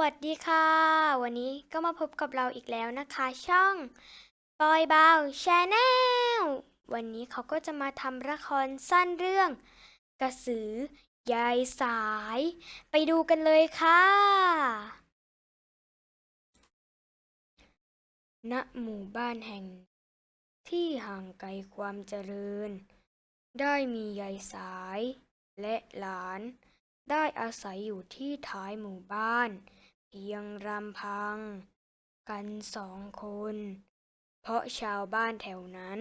วัสดีค่ะ วันนี้ก็มาพบกับเราอีกแล้วนะคะ ช่องบอยบาวชาแนลวันนี้เขาก็จะมาทำละครสั้นเรื่อง กระสือยายสาย ไปดูกันเลยค่ะ ณหมู่บ้านแห่ง ที่ห่างไกลความเจริญ ได้มียายสาย และหลานได้อาศัยอยู่ที่ท้ายหมู่บ้าน พียงรำพัง กันสองคน เพราะชาวบ้านแถวนั้น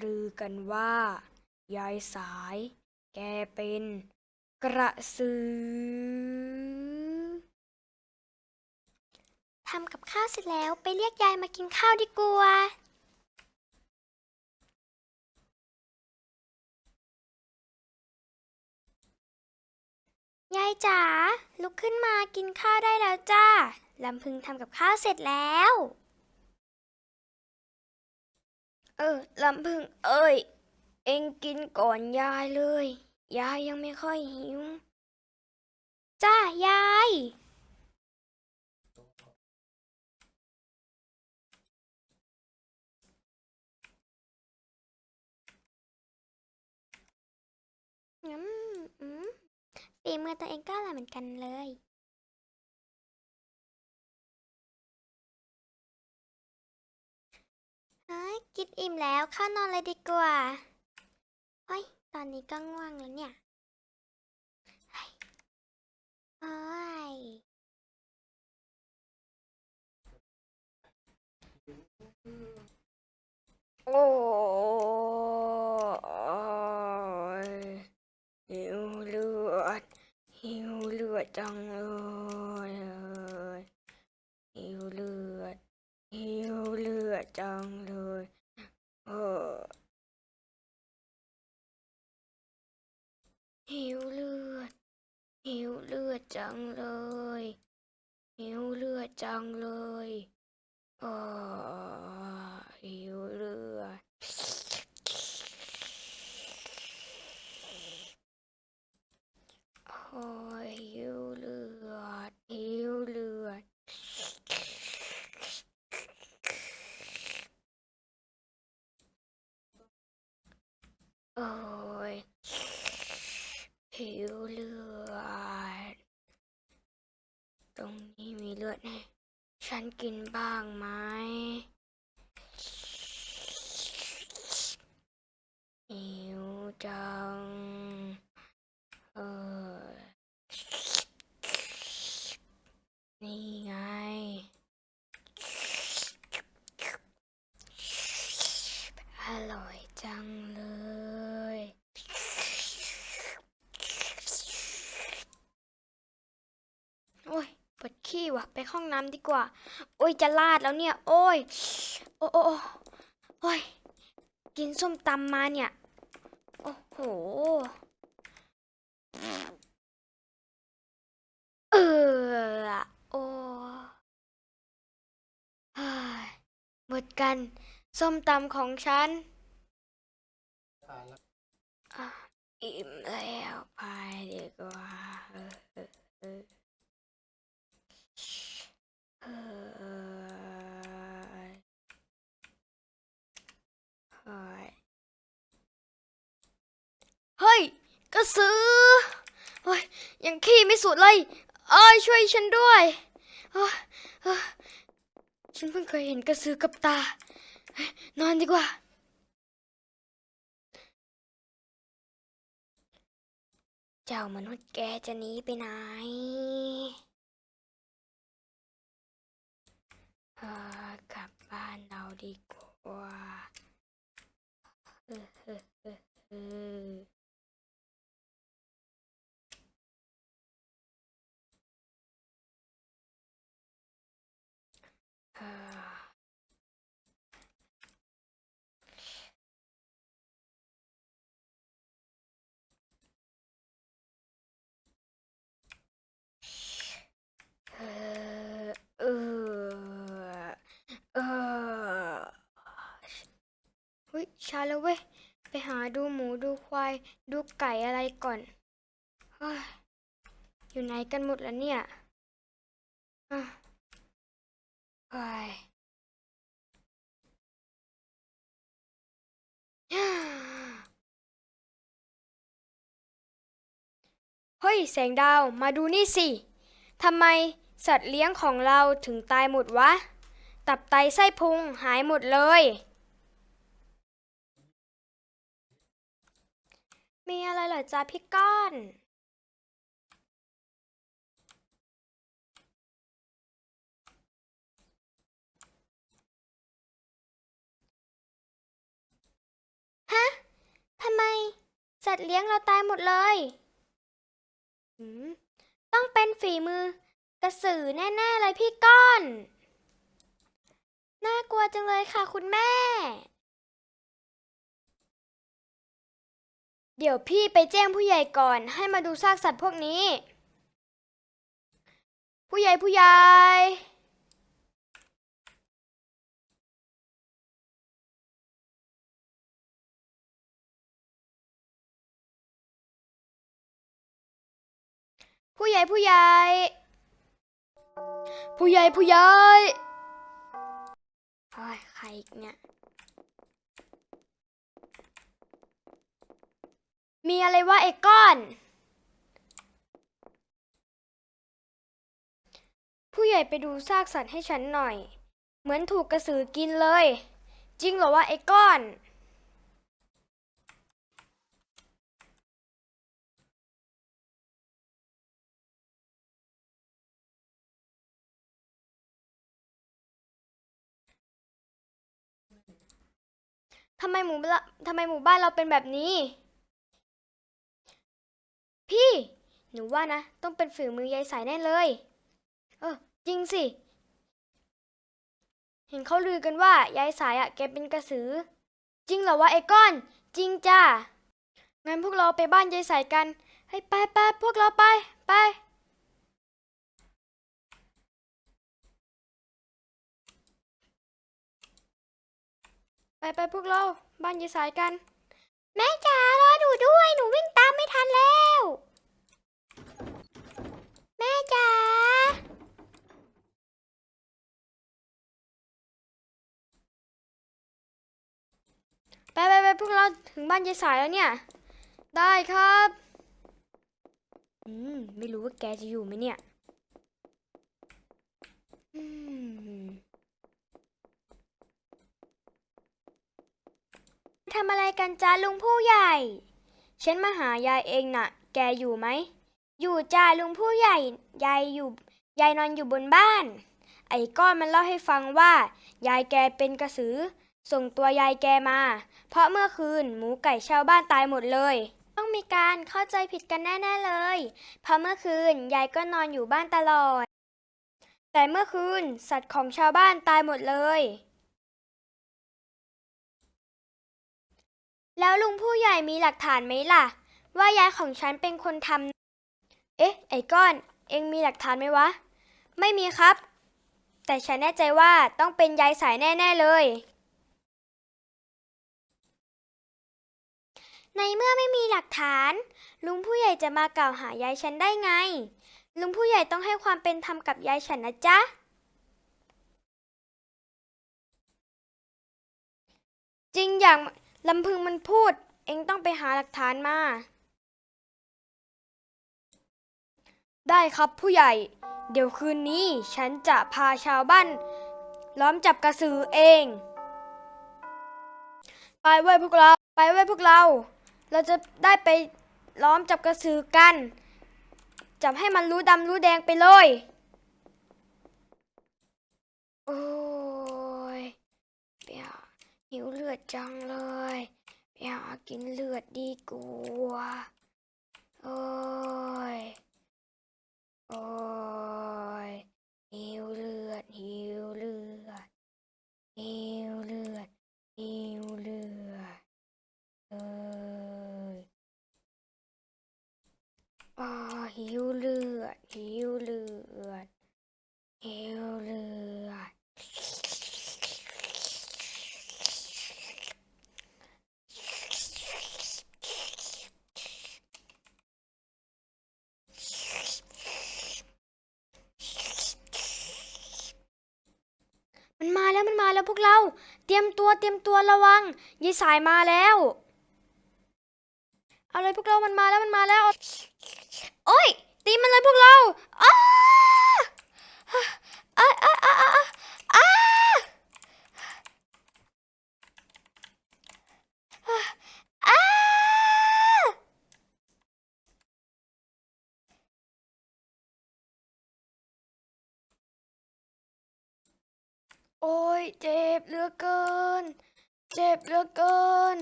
ลือกันว่า ยายสาย แกเป็นกระสือทำกับข้าวเสร็จแล้วไปเรียกยายมากินข้าวดีกว่า ยายจ๋าลุกขึ้นมากินข้าวได้แล้วจ้าลำพึงทำกับข้าวเสร็จแล้ว เออลำพึงเอ้ย เอ็งกินก่อนยายเลย ยายยังไม่ค่อยหิว จ้ายายอืมอืม ฝีมือตัวเองก็อร่อยเหมือนกันเลยเฮ้ยกินอิ่มแล้วเข้านอนเลยดีกว่าเฮ้ย ตอนนี้ก็ง่วงแล้วเนี่ยเฮ้ยโอ้ย โอ้ยหิวเลือด หิวเลือดจังเลยเอ้ยหิวเลือด หิวเลือดจังเลยเออ หิวเลือด หิวเลือดจังเลย หิวเลือดจังเลยเออหิวเลือด โอ้ยหิวเลือด หิวเลือด โอ้ยหิวเลือด ตรงนี้มีเลือดแน่ฉัน กินบ้างไหมหิวจัง เออ นี่ไง อร่อยจังเลยโอ้ย วดขี้ว่ะ ไปห้องน้ำดีกว่า โอ้ยจะลาดแล้วเนี่ย โอ้ย โอ้โอ้โอ้ย กินส้มตำมาเนี่ย โอ้โห เออโอ้เฮ้ยหมดกัน ส้มตำของฉัน อิ่มแล้วไปดีกว่า เออเออเฮ้ยกระสือเฮ้ยยังขี้ไม่สุดเลยเอ้ยช่วยฉันด้วยฉันเพิ่งเคยเห็นกระสือกับตา นอนดีกว่า เจ้ามนุษย์แกจะหนีไปไหน อกลับบ้านเราดีกว่าเออเออเออเออ อ่าเออเออเออ เช้าแล้วเว้ย ไปหาดูหมูดูควาย ดูไก่อะไรก่อนเฮ้ยอยู่ไหนกันหมดแล้วเนี่ยอะไปเฮ้ยแสงดาวมาดูนี่สิ ทำไมสัตว์เลี้ยงของเราถึงตายหมดวะ ตับไตไส้พุงหายหมดเลย มีอะไรเหรอจ๊ะพี่ก้อน ฮะ ทำไมสัตว์เลี้ยงเราตายหมดเลยหืมต้องเป็นฝีมือกระสือแน่ๆเลยพี่ก้อน น่ากลัวจังเลยค่ะคุณแม่ เดี๋ยวพี่ไปแจ้งผู้ใหญ่ก่อนให้มาดูซากสัตว์พวกนี้ ผู้ใหญ่ผู้ใหญ่ผู้ใหญ่ผู้ใหญ่ ผู้ใหญ่ผู้ใหญ่โอ้ยใครอีกเนี่ย มีอะไรวะไอ้ก้อน ผู้ใหญ่ไปดูซากสัตว์ให้ฉันหน่อย เหมือนถูกกระสือกินเลย จริงเหรอวะไอ้ก้อน ทำไมหมู่บ้านทำไมหมู่บ้านเราเป็นแบบนี้ พี่ หนูว่านะ ต้องเป็นฝีมือยายสายแน่เลย เออ จริงสิ เห็นเขาลือกันว่ายายสายอะแกเป็นกระสือ จริงเหรอวะไอ้ก้อน จริงจ้างั้นพวกเราไปบ้านยายสายกันให้ไปไปพวกเราไปไปไปไปพวกเราบ้านยายสายกัน แม่จ๋ารอหนูด้วยหนูวิ่งตามไม่ทันแล้ว แม่จ๋า ไปไปไปพวกเราถึงบ้านยายสายแล้วเนี่ย ได้ครับ อืม ไม่รู้ว่าแกจะอยู่ไหมเนี่ยอืมทำอะไรกันจ้าลุงผู้ใหญ่ ฉันมาหายายเองน่ะ แกอยู่ไหม อยู่จ้าลุงผู้ใหญ่ ยายอยู่ ยายนอนอยู่บนบ้าน ไอ้ก้อนมันเล่าให้ฟังว่า ยายแกเป็นกระสือ ส่งตัวยายแกมา เพราะเมื่อคืนหมูไก่ชาวบ้านตายหมดเลย ต้องมีการเข้าใจผิดกันแน่ๆเลย เพราะเมื่อคืนยายก็นอนอยู่บ้านตลอด แต่เมื่อคืนสัตว์ของชาวบ้านตายหมดเลย แล้วลุงผู้ใหญ่มีหลักฐานไหมล่ะ ว่ายายของฉันเป็นคนทำ เอ๊ะ ไอ้ก้อน เอ็งมีหลักฐานไหมวะ ไม่มีครับ แต่ฉันแน่ใจว่าต้องเป็นยายสายแน่ ๆ เลย ในเมื่อไม่มีหลักฐาน ลุงผู้ใหญ่จะมากล่าวหายายฉันได้ไง ลุงผู้ใหญ่ต้องให้ความเป็นธรรมกับยายฉันนะจ๊ะ จริงอย่างลำพึงมันพูด เอ็งต้องไปหาหลักฐานมา ได้ครับผู้ใหญ่ เดี๋ยวคืนนี้ฉันจะพาชาวบ้านล้อมจับกระสือเอง ไปเว้ยพวกเรา ไปเว้ยพวกเรา เราจะได้ไปล้อมจับกระสือกัน จับให้มันรู้ดำรู้แดงไปเลย โอ้ยไปหาหิวเลือดจังเลยไปหากินเลือดดีกว่าโอ้ยโอ้ยหิวเลือดหิวเลือดหิวเลือดหิวเลือดเอ้ยอ้า หิวเลือดหิวเลือดหิวเลือดมันมาแล้วพวกเรา เตรียมตัวเตรียมตัวระวังยายสายมาแล้ว เอาเลยพวกเรามันมาแล้วมันมาแล้ว โอ้ย ตีมันเลยพวกเราอ้าอ้าอ้าอ้าอ้าอ้าอ้าโอ้ยเจ็บเหลือเกิน เจ็บเหลือเกิน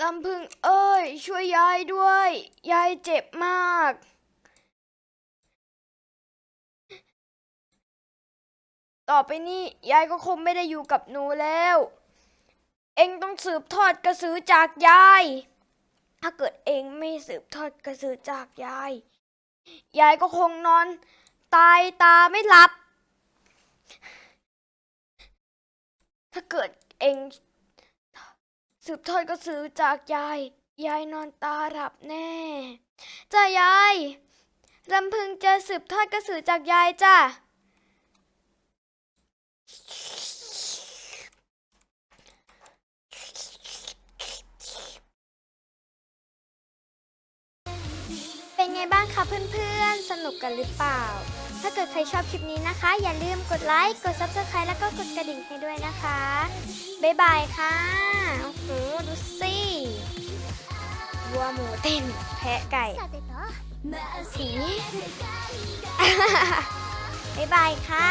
ลำพึงเอ้ย ช่วยยายด้วย ยายเจ็บมาก ต่อไปนี้ยายก็คงไม่ได้อยู่กับหนูแล้ว เองต้องสืบทอดกระสือจากยาย ถ้าเกิดเองไม่สืบทอดกระสือจากยาย ยายก็คงนอน ตายตาไม่หลับ ถ้าเกิดเองสืบทอดกระสือจากยาย ยายนอนตาหลับแน่จ้ายายลำพึงจะสืบทอดกระสือจากยายจ้ะ เป็นไงบ้างคะเพื่อนๆ สนุกกันหรือเปล่า ถ้าเกิดใครชอบคลิปนี้นะคะ อย่าลืมกดไลค์ กด Subscribe แล้วก็กดกระดิ่งให้ด้วยนะคะ บ๊ายบายค่ะ โอ้โห ดูสิวัวหมูเต้น แพะไก่สีบ๊ายบายค่ะ